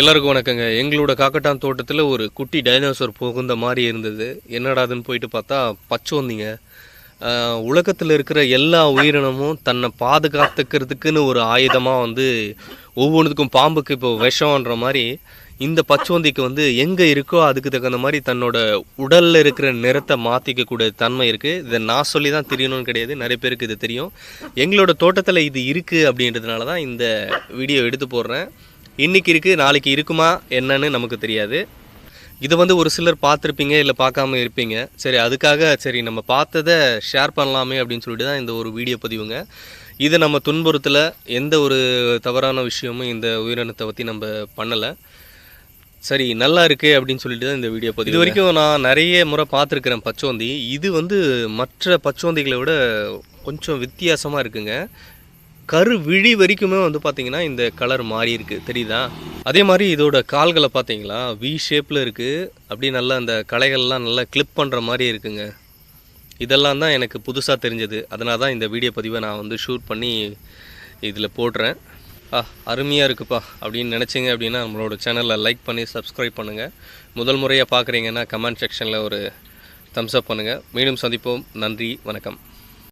எல்லாருக்கும் வணக்கங்க. எங்களோட காக்கட்டான் தோட்டத்தில் ஒரு குட்டி டைனோசர் புகுந்த மாதிரி இருந்தது. என்னடாதுன்னு போயிட்டு பார்த்தா பச்சோந்திங்க உலகத்தில் இருக்கிற எல்லா உயிரினமும் தன்னை பாதுகாத்துக்கிறதுக்குன்னு ஒரு ஆயுதமாக வந்து ஒவ்வொன்றுக்கும் பாம்புக்கு இப்போ விஷம்ன்ற மாதிரி இந்த பச்சோந்திக்கு வந்து எங்கே இருக்கோ அதுக்கு தகுந்த மாதிரி தன்னோட உடலில் இருக்கிற நிறத்தை மாற்றிக்கக்கூடிய தன்மை இருக்குது இதை நான் சொல்லி தான் தெரியணும்னு கிடையாது. நிறைய பேருக்கு இது தெரியும். எங்களோட தோட்டத்தில் இது இருக்குது அப்படின்றதுனால தான் இந்த வீடியோ எடுத்து போடுறேன். இன்னைக்கு இருக்குது நாளைக்கு இருக்குமா என்னன்னு நமக்கு தெரியாது. இதை வந்து ஒரு சிலர் பார்த்துருப்பீங்க இல்லை பார்க்காம இருப்பீங்க. சரி அதுக்காக சரி நம்ம பார்த்ததை ஷேர் பண்ணலாமே அப்படின்னு சொல்லிட்டு தான் இந்த ஒரு வீடியோ பதிவுங்க. இதை நம்ம துன்புறுத்தல எந்த ஒரு தவறான விஷயமும் இந்த உயிரினத்தை பற்றி நம்ம பண்ணலை. சரி நல்லா இருக்கு அப்படின்னு சொல்லிட்டு தான் இந்த வீடியோ பதிவு இது வரைக்கும் நான் நிறைய முறை பார்த்துருக்குறேன் பச்சோந்தி. இது வந்து மற்ற பச்சோந்திகளை விட கொஞ்சம் வித்தியாசமாக இருக்குங்க. கரு விழி வரைக்குமே வந்து பார்த்தீங்கன்னா இந்த கலர் மாறி இருக்கு. தெரியுதா? அதே மாதிரி இதோட கால்களை பார்த்தீங்களா வி ஷேப்பில் இருக்குது அப்படியே நல்லா அந்த களைகள்லாம் நல்லா கிளிப் பண்ணுற மாதிரி இருக்குங்க. இதெல்லாம் தான் எனக்கு புதுசாக தெரிஞ்சது. அதனால தான் இந்த வீடியோ பதிவை நான் வந்து ஷூட் பண்ணி இதில் போடுறேன். ஆ அருமையாக இருக்குப்பா. அப்படின்னு நினச்சிங்க அப்படின்னா நம்மளோட சேனலை லைக் பண்ணி சப்ஸ்கிரைப் பண்ணுங்கள் முதல் முறையாக பார்க்குறீங்கன்னா கமெண்ட் செக்ஷனில் ஒரு தம்ஸ்அப் பண்ணுங்கள் மீண்டும் சந்திப்போம். நன்றி வணக்கம்.